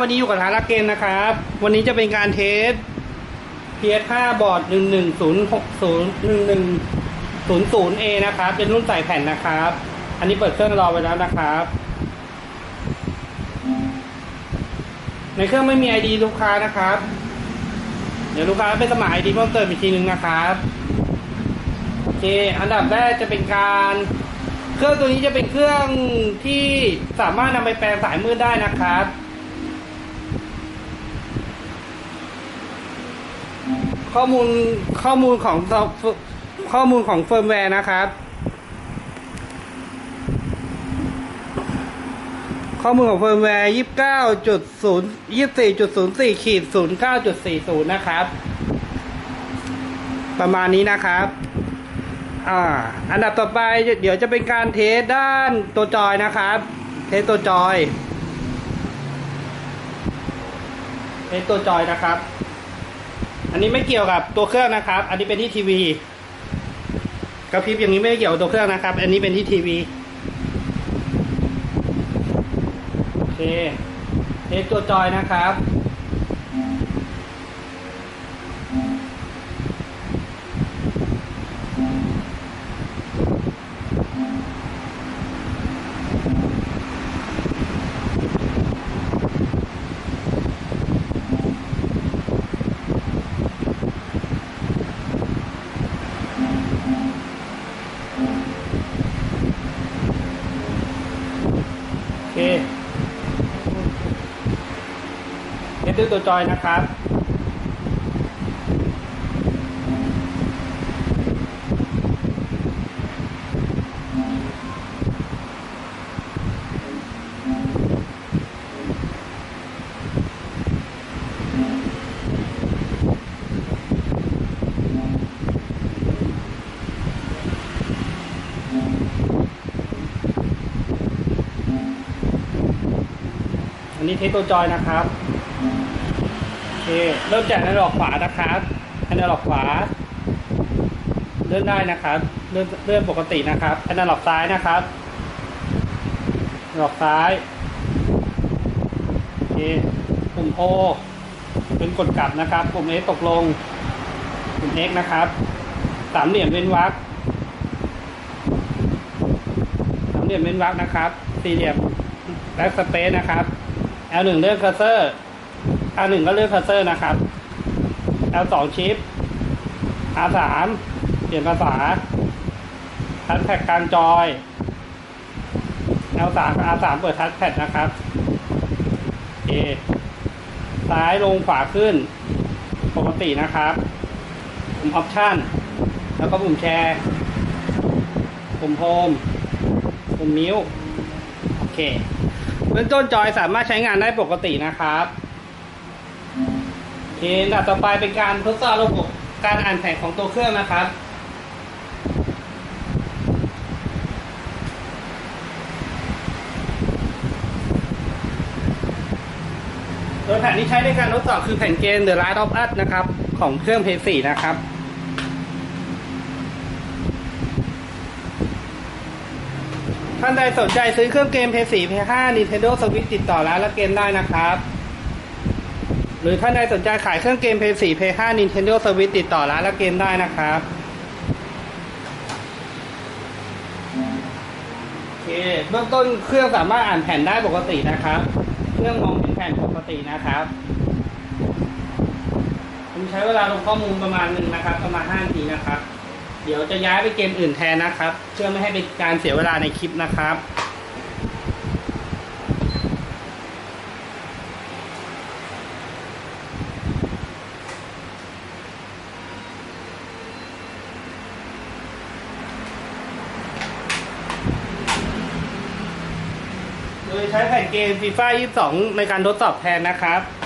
วันนี้อยู่กับทางรักเกมนะครับ วันนี้จะเป็นการเทส PS5 บอร์ด11060 1100A นะครับ เป็นรุ่นใส่แผ่นนะครับ อันนี้เปิดเครื่องรอไว้แล้วนะครับ ในเครื่องไม่มี ID ลูกค้านะครับ เดี๋ยวลูกค้าไปสมัคร ID เพิ่มเติมอีกทีนึงนะครับโอเค อันดับแรกจะเป็นการเครื่องตัวนี้จะเป็นเครื่องที่สามารถนำไปแปลงสายมืดได้นะครับ ข้อมูลข้อมูลของข้อมูลของเฟิร์มแวร์นะครับ ข้อมูลของเฟิร์มแวร์29.0 24.04ขีด09.40นะครับ ประมาณนี้นะครับอ่าอันดับต่อไปเดี๋ยวจะเป็นการเทสด้านตัวจอยนะครับ เทสตัวจอย เทสตัวจอยนะครับ อันนี้ไม่เกี่ยวกับตัวเครื่องนะครับ อันนี้เป็นที่ทีวีกระพริบอย่างนี้ไม่ได้เกี่ยวกับตัวเครื่องนะครับ อันนี้เป็นที่ทีวีโอเคเทสตัวจอยนะครับ เทสด้วยตัวจอยนะครับ อั นี้เทสตัวจอยนะครับโอเคเริ่มจากแอนดรอกขวานะครับแอนดรอกขวา เลื่อนได้นะครับ เลื่อนเลื่อนปกตินะครับแอนดรอกซ้ายนะครับดอกซ้ายโอเคปุ่มโอเป็นกดกลับนะครับปุ่มเอตกลงปุ่ม X นะครับสามเหลี่ยมเว้นวรรคสามเหลี่ยมเว้นวรรคนะครับ สี่เหลี่ยมแบ็กสเปซนะครับ L1 เลือกเคอร์เซอร์ R1 ก็เลือกเคอร์เซอร์นะครับ L2 ชิป R3 เปลี่ยนภาษาทัชแพดกลางจอย L3 กับ R3 เปิดทัชแพดนะครับโอเคซ้ายลงขวาขึ้น ปกตินะครับปุ่มออปชั่นแล้วก็ปุ่มแชร์ปุ่มโฮมปุ่มมิวโอเค เบื้องต้นจอยสามารถใช้งานได้ปกตินะครับเอันดับต่อไปเป็นการทดสอบระบบการอ่านแผนของตัวเครื่องนะครับโดยแผ่นที่ใช้ในการทดสอบคือแผ่นเกม The Last of Us นะครับ ของเครื่อง PS4 นะครับ ท่านใดสนใจซื้อเครื่องเกม PS4 PS5 Nintendo Switch ติดต่อร้านและเกมได้นะครับ หรือท่านใดสนใจขายเครื่องเกม PS4 PS5 Nintendo Switch ติดต่อร้านและเกมได้นะครับโอเคเบื้องต้นเครื่องสามารถอ่านแผ่นได้ปกตินะครับ เครื่องมองเห็นแผ่นปกตินะครับผมใช้เวลาลงข้อมูลประมาณหนึ่งนะครับ ประมาณ5นาทีนะครับ ดี๋ยวจะย้ายไปเกมอื่นแทนนะครับ เพื่อไม่ให้เป็นการเสียเวลาในคลิปนะครับโดยใช้แผ่นเกม FIFA 22 ในการทดสอบแทนนะครับ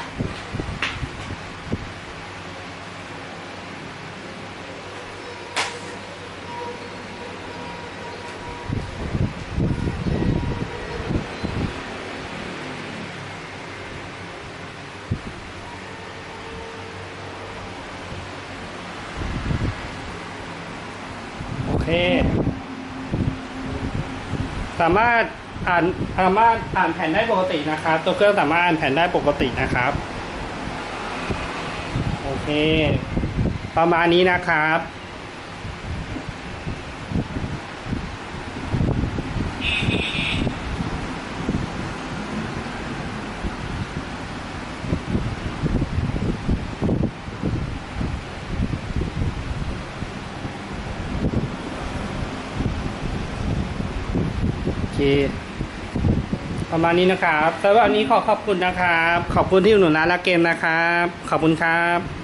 เทศ สามารถอ่านสามารถอ่านแผ่นได้ปกตินะครับ ตัวเครื่องสามารถอ่านแผ่นได้ปกตินะครับ โอเค ประมาณนี้นะครับ เค ประมาณนี้นะครับสำหรับวันนี้ขอขอบคุณนะครับ ขอบคุณที่อุดหนุนร้านละเกมนะครับ ขอบคุณครับ